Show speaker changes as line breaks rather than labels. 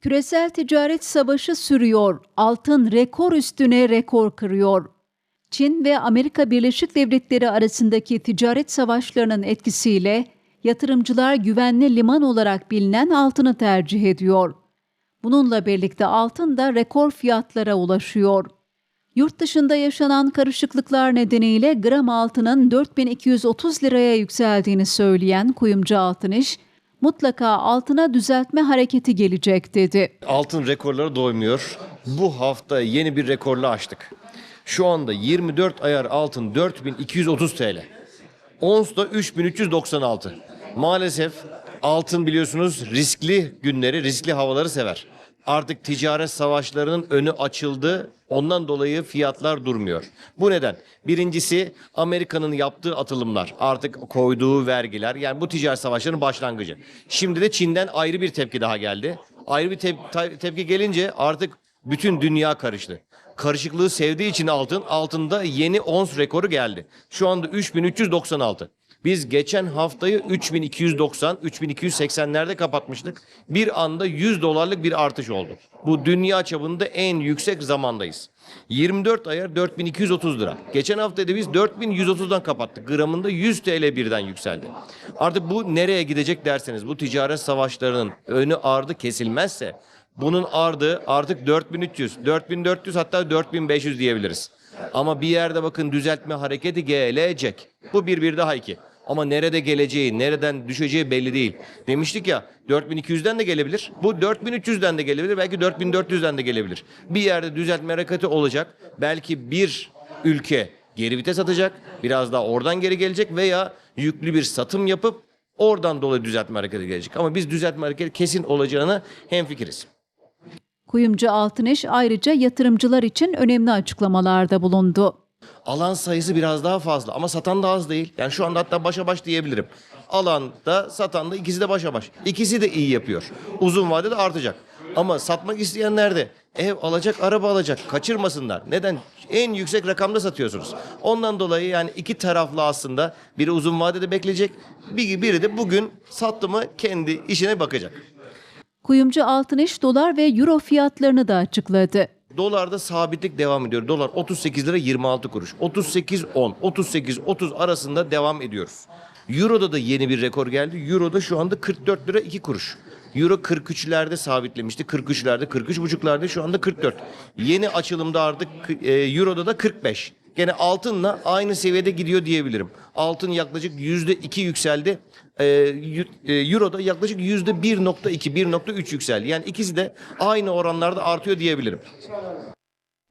Küresel ticaret savaşı sürüyor. Altın rekor üstüne rekor kırıyor. Çin ve Amerika Birleşik Devletleri arasındaki ticaret savaşlarının etkisiyle yatırımcılar güvenli liman olarak bilinen altını tercih ediyor. Bununla birlikte altın da rekor fiyatlara ulaşıyor. Yurt dışında yaşanan karışıklıklar nedeniyle gram altının 4230 liraya yükseldiğini söyleyen kuyumcu altın iş, mutlaka altına düzeltme hareketi gelecek dedi.
Altın rekorları doymuyor. Bu hafta yeni bir rekorla açtık. Şu anda 24 ayar altın 4230 TL. Ons da 3396. Maalesef altın biliyorsunuz riskli günleri, riskli havaları sever. Artık ticaret savaşlarının önü açıldı. Ondan dolayı fiyatlar durmuyor. Bu neden? Birincisi Amerika'nın yaptığı atılımlar, artık koyduğu vergiler. Yani bu ticaret savaşlarının başlangıcı. Şimdi de Çin'den ayrı bir tepki daha geldi. Ayrı bir tep- te- tepki gelince artık bütün dünya karıştı. Karışıklığı sevdiği için altın, altında yeni ons rekoru geldi. Şu anda 3396. Biz geçen haftayı 3290, 3280'lerde kapatmıştık. Bir anda 100 dolarlık bir artış oldu. Bu dünya çapında en yüksek zamandayız. 24 ayar 4230 lira. Geçen hafta da biz 4130'dan kapattık. Gramında 100 TL birden yükseldi. Artık bu nereye gidecek derseniz bu ticaret savaşlarının önü ardı kesilmezse bunun ardı artık 4300, 4400 hatta 4500 diyebiliriz. Ama bir yerde bakın düzeltme hareketi gelecek. Bu bir bir daha iki. Ama nerede geleceği, nereden düşeceği belli değil. Demiştik ya 4200'den de gelebilir. Bu 4300'den de gelebilir. Belki 4400'den de gelebilir. Bir yerde düzeltme hareketi olacak. Belki bir ülke geri vites atacak. Biraz daha oradan geri gelecek veya yüklü bir satım yapıp oradan dolayı düzeltme hareketi gelecek. Ama biz düzeltme hareketi kesin olacağına hemfikiriz.
Kuyumcu Altıneş ayrıca yatırımcılar için önemli açıklamalarda bulundu.
Alan sayısı biraz daha fazla ama satan da az değil. Yani şu anda hatta başa baş diyebilirim. Alan da satan da ikisi de başa baş. İkisi de iyi yapıyor. Uzun vadede artacak. Ama satmak isteyenler de ev alacak, araba alacak. Kaçırmasınlar. Neden? En yüksek rakamda satıyorsunuz. Ondan dolayı yani iki taraflı aslında biri uzun vadede bekleyecek. Bir, biri de bugün sattı mı kendi işine bakacak.
Kuyumcu Altıneş dolar ve euro fiyatlarını da açıkladı.
Dolarda sabitlik devam ediyor. Dolar 38 lira 26 kuruş. 38 10, 38 30 arasında devam ediyoruz. Euro'da da yeni bir rekor geldi. Euro'da şu anda 44 lira 2 kuruş. Euro 43'lerde sabitlemişti. 43'lerde, 43,5'larda şu anda 44. Yeni açılımda artık e, Euro'da da 45. Gene altınla aynı seviyede gidiyor diyebilirim. Altın yaklaşık %2 yükseldi. Ee, e, Euro'da yaklaşık %1.2, 1.3 yükseldi. Yani ikisi de aynı oranlarda artıyor diyebilirim.